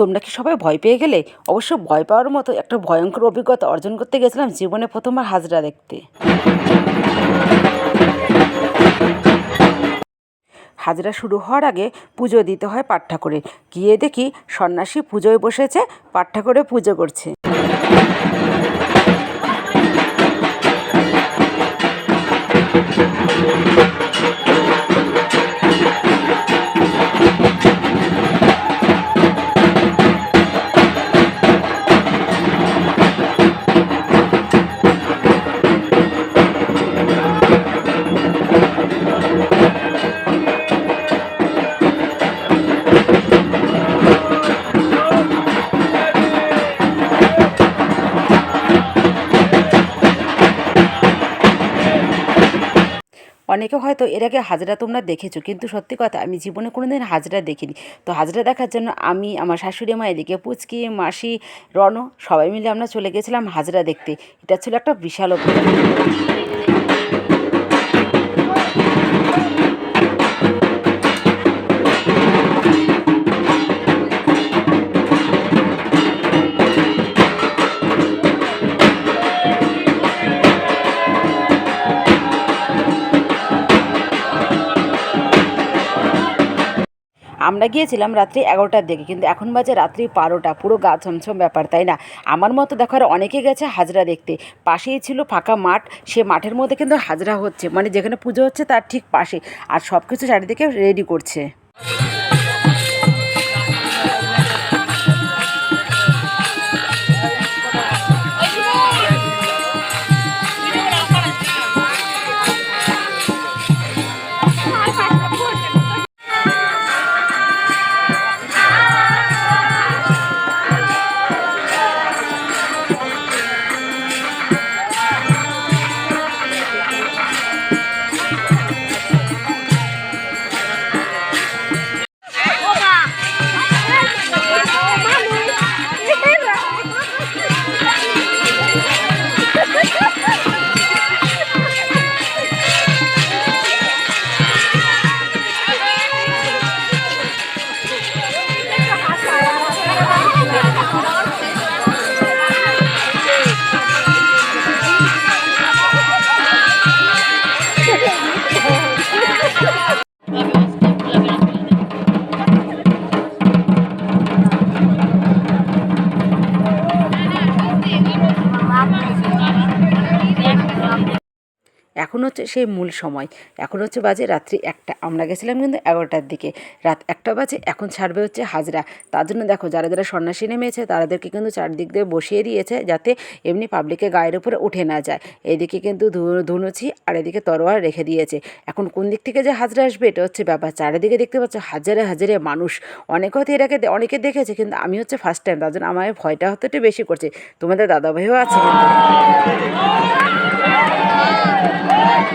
তোমরা কি সবাই ভয় পেয়ে গেলে? অবশ্য ভয় পাওয়ার মতো একটা ভয়ঙ্কর অভিজ্ঞতা অর্জন করতে গেছিলাম জীবনে প্রথমবার হাজরা দেখতে। হাজরা শুরু হওয়ার আগে পুজো দিতে হয় পাঠ ঠাকুরের। গিয়ে দেখি সন্ন্যাসী পুজোয় বসেছে পাঠ ঠাকুরে পুজো করছে। অনেকে হয়তো এর আগে হাজরা তোমরা দেখেছ, কিন্তু সত্যি কথা আমি জীবনে কোনো দিন হাজরা দেখিনি। তো হাজরা দেখার জন্য আমি, আমার শাশুড়ি মা, এদিকে পুচকি, মাসি রণ সবাই মিলে আমরা চলে গেছিলাম হাজরা দেখতে। এটা ছিল একটা বিশাল অভিজ্ঞতা আমরা গিয়েছিলাম রাত্রি এগারোটার দিকে, কিন্তু এখন বাজে রাত্রি বারোটা, পুরো গা ছমছম ব্যাপার, তাই না? আমার মতো দেখো আর অনেকে গেছে হাজরা দেখতে। পাশেই ছিল ফাঁকা মাঠ, সে মাঠের মধ্যে কিন্তু হাজরা হচ্ছে মানে যেখানে পুজো হচ্ছে তার ঠিক পাশে আর সব কিছু চারিদিকে রেডি করছে। এখন হচ্ছে সেই মূল সময়। এখন হচ্ছে বাজে রাত্রি একটা। আমরা গেছিলাম কিন্তু এগারোটার দিকে। রাত একটা বাজে, এখন ছাড়বে হচ্ছে হাজরা। তার জন্য দেখো, যারা যারা সন্ন্যাসী নেমেছে, তাদেরকে কিন্তু চারদিক দিয়ে বসিয়ে দিয়েছে যাতে এমনি পাবলিকের গায়ের উপরে উঠে না যায়। এদিকে কিন্তু ধু- ধুনুচি আর এদিকে তরোয়ার রেখে দিয়েছে। এখন কোন দিক থেকে যে হাজরা আসবে, এটা হচ্ছে ব্যাপার। চারিদিকে দেখতে পাচ্ছ হাজারে হাজারে মানুষ। অনেকে হয়তো দে- অনেকে দেখেছে, কিন্তু আমি হচ্ছে ফার্স্ট টাইম তার জন্য আমার ভয়টা হয়তো একটু বেশি করছে। তোমাদের দাদাভাইও আছে কিন্তু। Vai, vai, vai.